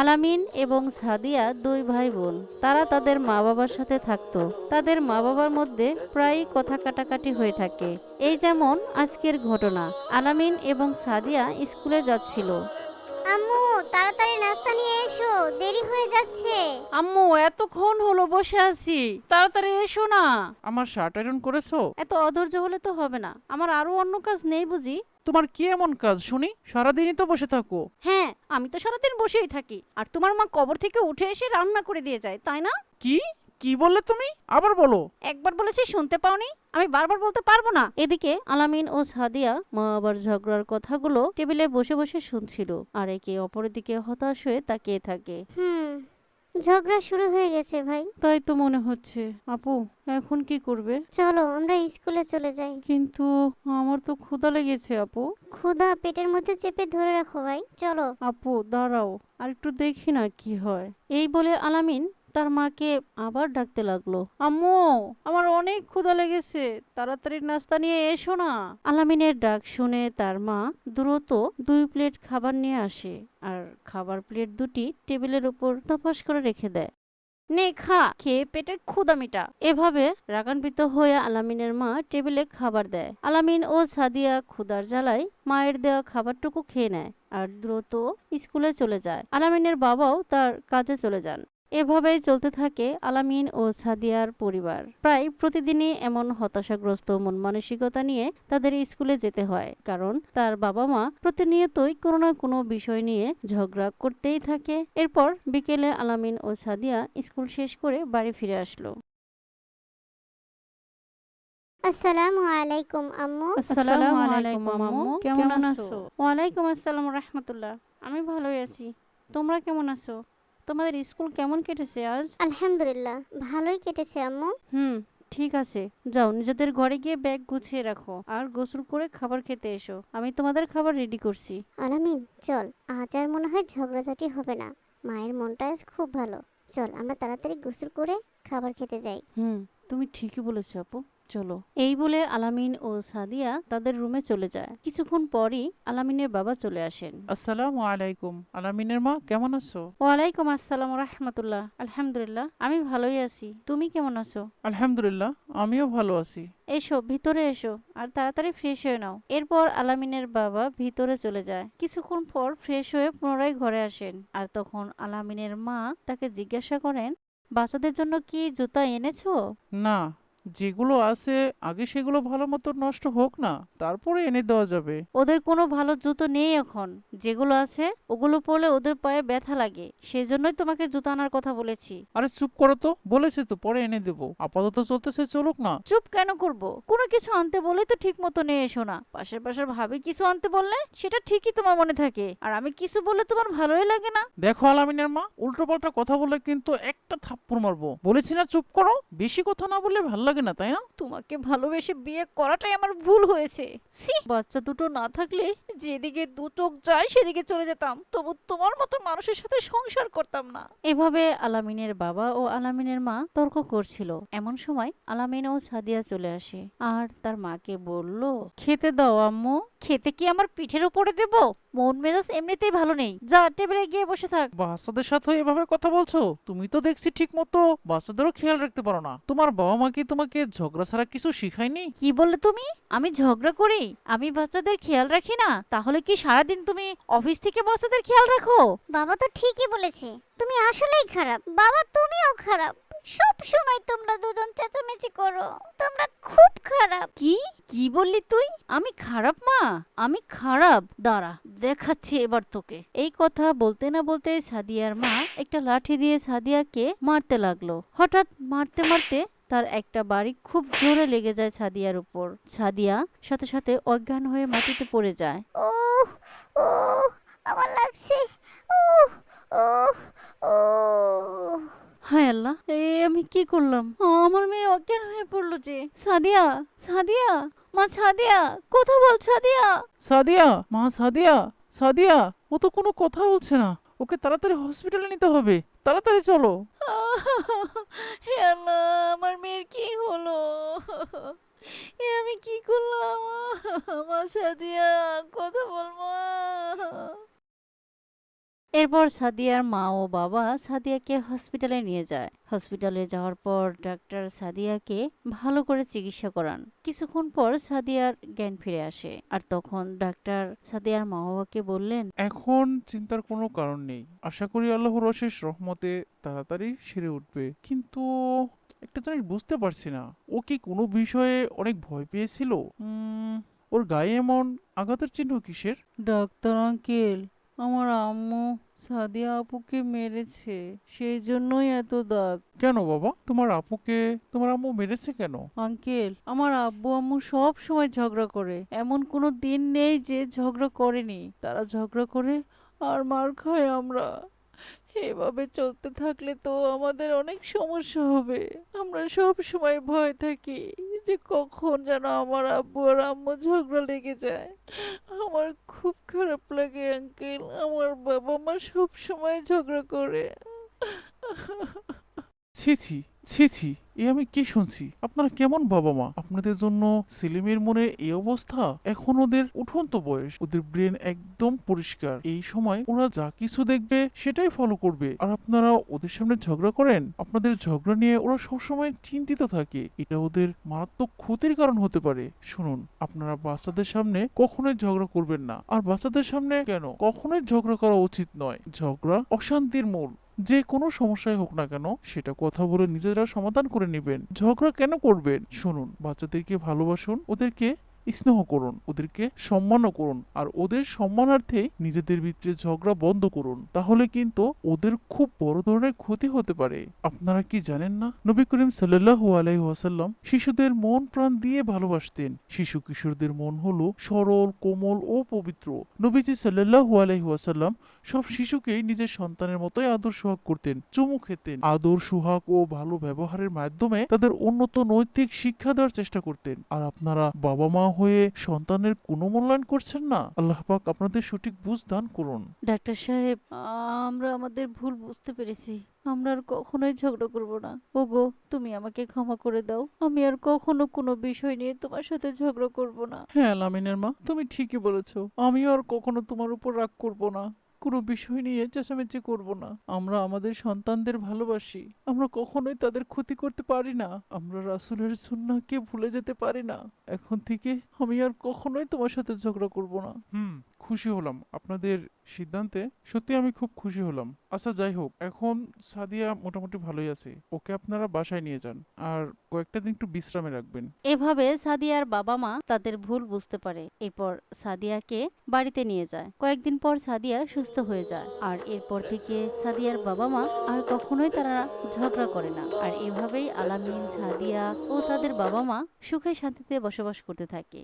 আলামিন এবং সাদিয়া দুই ভাই বোন তারা তাদের মা বাবার সাথে থাকত। তাদের মা বাবার মধ্যে প্রায়ই কথা কাটাকাটি হয়ে থাকে। এই যেমন আজকের ঘটনা। আলামিন এবং সাদিয়া স্কুলে যাচ্ছিল। আম্মু তাড়াতাড়ি নাস্তা নিয়ে এসো দেরি হয়ে যাচ্ছে। আম্মু এতক্ষণ হলো বসে আছি তাড়াতাড়ি এসো না। আমার শার্ট আয়রন করেছ? এত অধৈর্য হলে তো হবে না আমার আরও অন্য কাজ নেই বুঝি। তোমার কি এমন কাজ শুনি? সারাদিনই তো বসে থাকো। হ্যাঁ আমি তো সারাদিন বসেই থাকি আর তোমার মা কবর থেকে উঠে এসে রান্না করে দিয়ে যায় তাই না? কি? কি বললে তুমি? আবার বলো। একবার বলেছি শুনতে পাওনি। আমি বারবার বলতে পারব না। এদিকে আলামিন ও সাদিয়া মা আবার ঝগড়ার কথাগুলো টেবিলে বসে বসে শুনছিল আর একে অপরের দিকে হতাশ হয়ে তাকিয়ে থাকে। হুম ঝগড়া শুরু হয়ে গেছে ভাই। তাই তো মনে হচ্ছে। আপু এখন কি করবে? চলো আমরা স্কুলে চলে যাই। কিন্তু আমার তো ক্ষুধা লেগেছে আপু। ক্ষুধা পেটের মধ্যে চেপে ধরে রাখো ভাই। চলো। আপু দাঁড়াও আর একটু দেখি না কি হয়। এই বলে আলামিন তার মাকে আবার ডাকতে লাগল। আম্মু আমার অনেক ক্ষুধা লেগেছে। তাড়াতাড়ি নাস্তা নিয়ে এসো না। আলামিনের ডাক শুনে তার মা দ্রুত দুই প্লেট খাবার নিয়ে আসে আর খাবার প্লেট দুটি টেবিলের উপর তপাস করে রেখে দেয়। নে খা খেয়ে পেটের ক্ষুদা মিটা। এভাবে রাগান্বিত হয়ে আলামিনের মা টেবিলে খাবার দেয়। আলামিন ও সাদিয়া ক্ষুদার জ্বালায় মায়ের দেওয়া খাবারটুকু খেয়ে নেয় আর দ্রুত স্কুলে চলে যায়। আলামিনের বাবাও তার কাজে চলে যান। এভাবেই চলতে থাকে আলামিন ও সাদিয়ার পরিবার। প্রায় প্রতিদিনই এমন হতাশাগ্রস্ত মন মানসিকতা নিয়ে তাদের স্কুলে যেতে হয় কারণ তার বাবা মা প্রতিনিয়তই কোনো না কোনো বিষয় নিয়ে ঝগড়া করতেই থাকে। এরপর বিকেলে আলামিন ও সাদিয়া স্কুল শেষ করে বাড়ি ফিরে আসলো। আসসালামু আলাইকুম আম্মু। আসসালামু আলাইকুম আম্মু। কেমন আছো? ওয়ালাইকুম আসসালাম রাহমাতুল্লাহ। আমি ভালোই আছি। তোমরা কেমন আছো? তোমাদের স্কুল কেমন কেটেছে আজ? আলহামদুলিল্লাহ ভালোই কেটেছে আম্মু। হুম ঠিক আছে। যাও নিজেদের ঘরে গিয়ে ব্যাগ গুছিয়ে রাখো আর গোসল করে খাবার খেতে এসো। আমি তোমাদের খাবার রেডি করছি। আলামিন চল আজ আর মনে হয় ঝগড়াঝাটি হবে না। মায়ের মনটা আজ খুব ভালো। চল আমরা তাড়াতাড়ি গোসল করে খাবার খেতে যাই। হুম তুমি ঠিকই বলেছ আপু। চলো। এই বলে আলামিন ও সাদিয়া তাদের রুমে চলে যায়। কিছুক্ষণ পরই আলামিনের বাবা চলে আসেন। আসসালামু আলাইকুম। আলামিনের মা কেমন আছো? ওয়ালাইকুম আসসালাম রাহমাতুল্লাহ। আলহামদুলিল্লাহ আমি ভালোই আছি। তুমি কেমন আছো? আলহামদুলিল্লাহ আমিও ভালো আছি। এসো ভিতরে এসো আর তাড়াতাড়ি ফ্রেশ হয়ে নাও। এরপর আলামিনের বাবা ভিতরে চলে যায়। কিছুক্ষণ পর ফ্রেশ হয়ে পুনরায় ঘরে আসেন। আর তখন আলামিনের মা তাকে জিজ্ঞাসা করেন বাচ্চাদের জন্য কি জুতা এনেছো? না যেগুলো আছে আগে সেগুলো ভালো মতো নষ্ট হোক না তারপরে এনে দেওয়া যাবে। ওদের কোনো ভালো জুতো নেই এখন। যেগুলো আছে ওগুলো পরলে ওদের পায়ে ব্যথা লাগে। সেই জন্যই তোমাকে জুতো আনার কথা বলেছি। আরে চুপ করো তো বলেছে তো পরে এনে দেবো। আপাতত চলতেছে চলুক না। চুপ কেন করব? কোনো কিছু আনতে বলে তো ঠিক মতো নিয়ে এসো না। পাশের পাশের ভাবি কিছু আনতে বললে সেটা ঠিকই তোমার মনে থাকে। আর আমি কিছু বললে তোমার ভালোই লাগে না। দেখো আলামিনের মা উল্টো পাল্টা কথা বলে কিন্তু একটা থাপ্পড় মারবো। বলেছি না চুপ করো বেশি কথা না বললে ভালো লাগে না তাই না? তোমাকে ভালোবেসে বিয়ে করাটাই আমার ভুল হয়েছে। সি বাচ্চা দুটো না থাকলে যেদিকে দু চোখ যায় সেদিকে চলে যেতাম। তবু তোমার মতো মানুষের সাথে সংসার করতাম না। এভাবে আলামিনের বাবা ও আলামিনের মা তর্ক করছিল। এমন সময় আলামিন ও সাদিয়া চলে আসে। আর তার মাকে বলল খেতে দাও আম্মু। খেতে কি আমার পিঠের উপরে দেব? মন মেজাজ এমনিতেই ভালো নেই। যা টেবিলে গিয়ে বসে থাক। বাচ্চাদের সাথে এভাবে কথা বলছো? তুমি তো দেখছি ঠিক মতো বাচ্চাদেরও খেয়াল রাখতে পারো না। তোমার বাবা মা কি তোমাকে ঝগড়া ছাড়া কিছু শিখায়নি? কি বললে তুমি? আমি ঝগড়া করি আমি বাচ্চাদের খেয়াল রাখি না তাহলে কি সারাদিন তুমি অফিস থেকে বাচ্চাদের খেয়াল রাখো? বাবা তো ঠিকই বলেছে তুমি আসলেই খারাপ। বাবা তুমিও খারাপ। সব সময় তোমরা দুজন চেঁচামেচি করো তোমরা খুব খারাপ। কি? কি বললি তুই? আমি খারাপ মা? আমি খারাপ। দাঁড়া দেখাচ্ছি এবার তোকে। এই কথা বলতে না বলতে সাদিয়ার মা একটা লাঠি দিয়ে সাদিয়াকে মারতে লাগল। হঠাৎ মারতে মারতে তার একটা বাড়ি খুব জোরে লেগে যায় সাদিয়ার উপর। সাদিয়া সাথে সাথে অজ্ঞান হয়ে মাটিতে পড়ে যায়। ও ও আমার লাগছে। ও ও ও হায় আল্লাহ এই আমি কি করলাম? আমার মেয়ে অজ্ঞান হয়ে পড়ল যে। সাদিয়া সাদিয়া মা সাদিয়া কথা বল সাদিয়া সাদিয়া মা সাদিয়া সাদিয়া ও তো কোনো কথা বলছে না। ওকে তাড়াতাড়ি হসপিটালে নিতে হবে। তাড়াতাড়ি চলো। হে আল্লাহ, আমার মেয়ের কি হলো? এ আমি কি করলাম? আমার সাথে কথা বল মা এরপর সাদিয়ার মা ও বাবা সাদিয়াকে হসপিটালে নিয়ে যায়। হসপিটালে যাওয়ার পর ডাক্তার সাদিয়াকে ভালো করে চিকিৎসা করান। কিছুক্ষণ পর সাদিয়ার জ্ঞান ফিরে আসে। আর তখন ডাক্তার সাদিয়ার মা বাবাকে বললেন এখন চিন্তার কোনো কারণ নেই। আশা করি আল্লাহর অশেষ রহমতে তাড়াতাড়ি সেরে উঠবে। কিন্তু একটা জিনিস বুঝতে পারছি না। ও কি কোনো বিষয়ে অনেক ভয় পেয়েছিল? ওর গায়ে এমন আঘাতের চিহ্ন কিসের? ডাক্তার আঙ্কেল আমার আম্মু সাদিয়া আপুকে মেরেছে সেই জন্যই এত দাগ। কেন বাবা? তোমার আপুকে তোমার আম্মু মেরেছে কেন? আঙ্কেল আমার আব্বু আম্মু সব সময় ঝগড়া করে। এমন কোনো দিন নেই যে ঝগড়া করেনি। তারা ঝগড়া করে আর মার খায় আমরা। এভাবে চলতে থাকলে তো আমাদের অনেক সমস্যা হবে। আমরা সব সময় ভয় থাকি যে কখন যেন আমার আব্বু আর আম্মু ঝগড়া লেগে যায়। আমার খুব খারাপ লাগে আঙ্কেল। আমার বাবা মা সবসময় ঝগড়া করে। ছি ছি। ছি ছি, এ আমি কি শুনছি? আপনারা কেমন বাবা মা? আপনাদের জন্য সেলিমের মনে এই অবস্থা? এখন ওদের উঠন্ত বয়স। ওদের ব্রেন একদম পরিষ্কার। এই সময় ওরা যা কিছু দেখবে, সেটাই ফলো করবে। আর আপনারা ওদের সামনে ঝগড়া করেন? আপনাদের ঝগড়া নিয়ে ওরা সবসময় চিন্তিত থাকে। এটা ওদের মারাত্মক ক্ষতির কারণ হতে পারে। শুনুন, আপনারা বাচ্চাদের সামনে কখনোই ঝগড়া করবেন না। আর বাচ্চাদের সামনে কেন? কখনোই ঝগড়া করা উচিত নয়। ঝগড়া অশান্তির মূল। যে কোনো সমস্যায় হোক না কেন, সেটা কথা বলে নিজেরা সমাধান করে নেবেন। ঝগড়া কেন করবেন? শুনুন, বাচ্চাদেরকে ভালোবাসুন, ওদেরকে স্নেহ করুন, ওদেরকে সম্মানও করুন, আর ওদের সম্মানার্থে নিজেদের ভিতরে ঝগড়া বন্ধ করুন। তাহলে কিন্তু ওদের খুব বড় ধরনের ক্ষতি হতে পারে। আপনারা কি জানেন না? নবী করিম সাল্লাল্লাহু আলাইহি ওয়াসাল্লাম শিশুদের মন প্রাণ দিয়ে ভালোবাসতেন। শিশু কিশোরদের মন হলো সরল, কোমল ও পবিত্র। নবীজি সাল্লাল্লাহু আলাইহি ওয়াসাল্লাম সব শিশুকেই নিজের সন্তানের মতোই আদর সোহাগ করতেন, চুমু খেতেন। আদর, সোহাগ ও ভালো ব্যবহারের মাধ্যমে তাদের উন্নত নৈতিক শিক্ষা দেওয়ার চেষ্টা করতেন। আর আপনারা বাবা মা হয়ে সন্তানের কোনো মূল্যায়ন করছেন না? আল্লাহ পাক আপনাদের সঠিক বুঝ দান করুন। ডাক্তার সাহেব আমরা আমাদের ভুল বুঝতে পেরেছি। আমরা আর কখনোই ঝগড়া করব না। ওগো তুমি আমাকে ক্ষমা করে দাও। আমি আর কখনো কোনো বিষয় নিয়ে তোমার সাথে ঝগড়া করব না। হ্যাঁ লামিনের মা তুমি ঠিকই বলেছ। আমিও আর কখনো তোমার উপর রাগ করব না। কোনো বিষয় নিয়ে চেঁচামেচি করব না। আমরা আমাদের সন্তানদের ভালোবাসি। আমরা কখনোই তাদের ক্ষতি করতে পারি না। আমরা রাসুলের সুন্নাকে ভুলে যেতে পারি না। এখন থেকে আমি আর কখনোই তোমার সাথে ঝগড়া করব না। হুম। খুশি হলাম। আপনাদের সিদ্ধান্তে সত্যি আমি খুব খুশি হলাম। আচ্ছা যাই হোক, এখন সাদিয়া মোটামুটি ভালোই আছে। ওকে আপনারা বাসায় নিয়ে যান। আর কয়েকটা দিন একটু বিশ্রামে রাখবেন। এভাবে সাদিয়ার বাবা মা তাদের ভুল বুঝতে পারে। এরপর সাদিয়াকে বাড়িতে নিয়ে যায়। কয়েকদিন পর সাদিয়া সুস্থ হয়ে যায়। আর এরপর থেকে সাদিয়ার বাবা মা আর কখনোই তারা ঝগড়া করে না। আর এভাবেই আলামিন, সাদিয়া ও তাদের বাবা মা সুখে শান্তিতে বসবাস করতে থাকে।